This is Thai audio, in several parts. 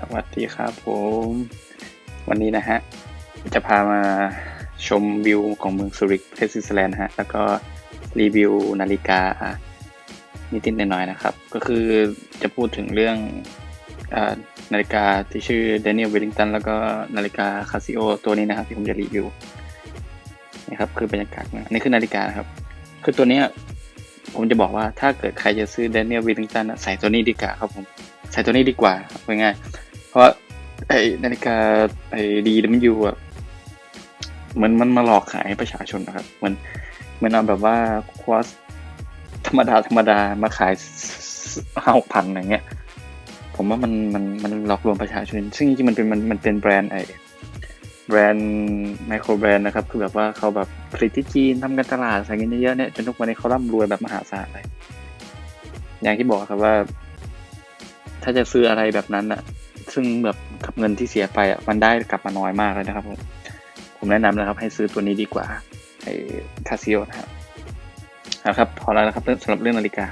สวัสดีครับผม วันนี้นะฮะ จะพามาชมวิวของเมืองซูริกประเทศสวิตเซอร์แลนด์นะฮะ แล้วก็รีวิวนาฬิกานิดๆหน่อยๆนะครับ ก็คือจะพูดถึงเรื่องอนาฬิกาที่ชื่อ Daniel Wellington แล้วก็นาฬิกา Casio ตัวนี้นะครับ ที่ผมจะรีวิวนี่ครับคือบรรยากาศนะนี่คือนาฬิกานะครับ คือตัวนี้ผมจะบอกว่าถ้าเกิดใครจะซื้อ Daniel Wellington อะใส่ตัวนี้ดีกว่าครับผมใส่ตัวนี้ดีกว่าเป็นไงาย เพราะไอ้นาฬิกาไอ้ดีมันอยู่อะเหมือนมันมาหลอกขายให้ประชาชนนะครับเหมือนเหมือนเอาแบบว่าควอสธรรมดาธรรมดามาขายห้าหกพันอย่างเงี้ย ผมว่ามันมันมันหลอกลวงประชาชน ซึ่งจริงๆมันเป็นมันมันเป็นแบรนด์ไอแบรนด์ไมโครแบรนด์นะครับ คือแบบว่าเขาแบบผลิตที่จีนทำการตลาดใส่เงินเยอะๆเนี่ยจนทุกวันนี้เขาร่ำรวยแบบมหาศาลเลยอย่างที่บอกครับว่า ถ้าจะซื้ออะไรแบบนั้นอะ ซึ่งแบบกับเงินที่เสียไปอะมันได้กลับมาน้อยมากเลยนะครับผมผมแนะนำนะครับ ให้ซื้อตัวนี้ดีกว่าไอ้คาซิโอนะครับนะครับพอแล้วนะครับสำหรับเรื่องนาฬิกา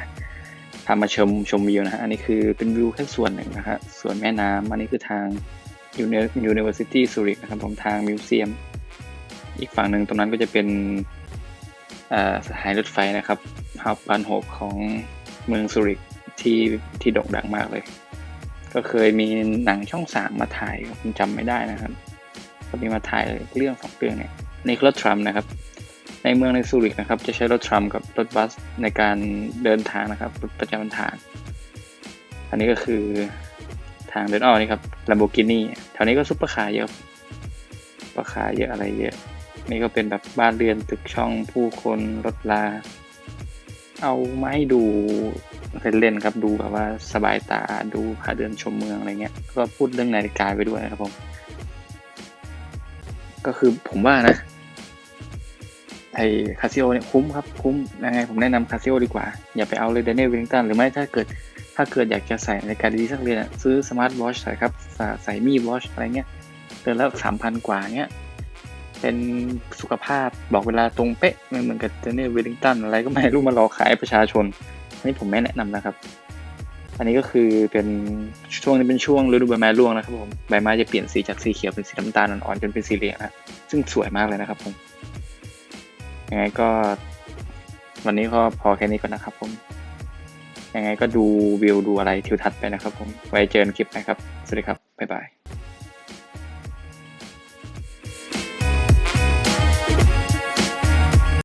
พามาชมชมวิวนะฮะอันนี้คือเป็นวิวแค่ส่วนหนึ่งนะฮะส่วนแม่น้ำอันนี้คือทาง University Zurich นะครับผมทางมิวเซียม อีกฝั่งหนึ่งตรงนั้นก็จะเป็นอ่าสถานรถไฟนะครับฮาบันโฮกของเมืองซูริกที่ที่โด่งดังมากเลย ก็เคยมีหนังช่องสามมาถ่ายผมจำไม่ได้นะครับก็มีมาถ่ายเรื่องสองเรื่องเนี่ยในรถทรัมป์นะครับ ในเมืองในซูริกนะครับ จะใช้รถทรัมป์กับรถบัสในการเดินทางนะครับรถประจำทาง อันนี้ก็คือทางเดินอ้อนี่ครับ Lamborghini แถวนี้ก็ซุปเปอร์คาร์เยอะซุปเปอร์คาร์เยอะอะไรเยอะ นี่ก็เป็นแบบบ้านเรือนตึกช่องผู้คนรถลา เอาไม้ดู เล่นๆครับดูแบบว่าสบายตาดูพาเดินชมเมืองอะไรเงี้ยก็พูดเรื่องนาฬิกาไปด้วยนะครับผม ก็คือผมว่านะไอ้คาซิโอเนี่ยคุ้มครับคุ้มยังไงผมแนะนำคาซิโอดีกว่า อย่าไปเอาเลยเดนเนลวิลลิงตันหรือไม่ถ้าเกิด ถ้าเกิดอยากจะใส่นาฬิกาดีสักเรือนอะซื้อสมาร์ทวอชใส่ครับใส่มีวอชอะไรเงี้ยเดือนละสามพันกว่าเงี้ยเป็นสุขภาพบอกเวลาตรงเป๊ะไม่เหมือนกับเจเนอร์เวลลิงตันอะไรก็ไม่รู้มาหลอกขายประชาชน อันนี้ผมไม่แนะนำนะครับ อันนี้ก็คือเป็นช่วงนี้เป็นช่วงฤดูใบไม้ร่วงนะครับผมใบไม้จะเปลี่ยนสีจากสีเขียวเป็นสีน้ำตาลอ่อนๆจนเป็นสีเหลืองนะซึ่งสวยมากเลยนะครับผมยังไงก็ วันนี้ก็พอแค่นี้ก่อนนะครับผมยังไงก็ดูวิวดูอะไรทิวทัศน์ไปนะครับผมไว้เจอกันคลิปนะครับ สวัสดีครับ บ๊ายบาย